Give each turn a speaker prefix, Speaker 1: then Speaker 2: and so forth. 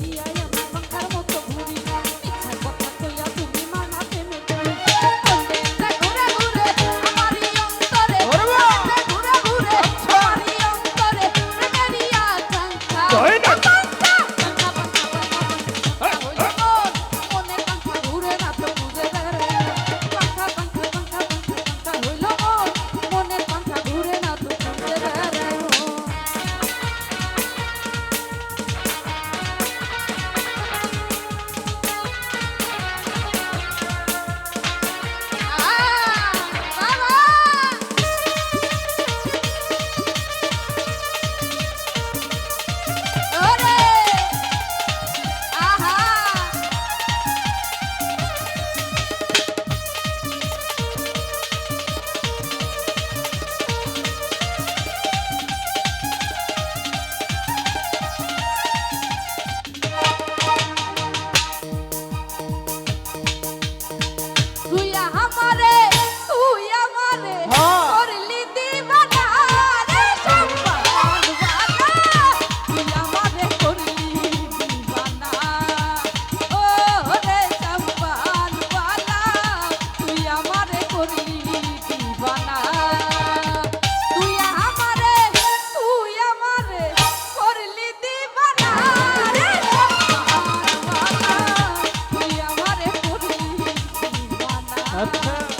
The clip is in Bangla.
Speaker 1: yeah. আচ্ছা।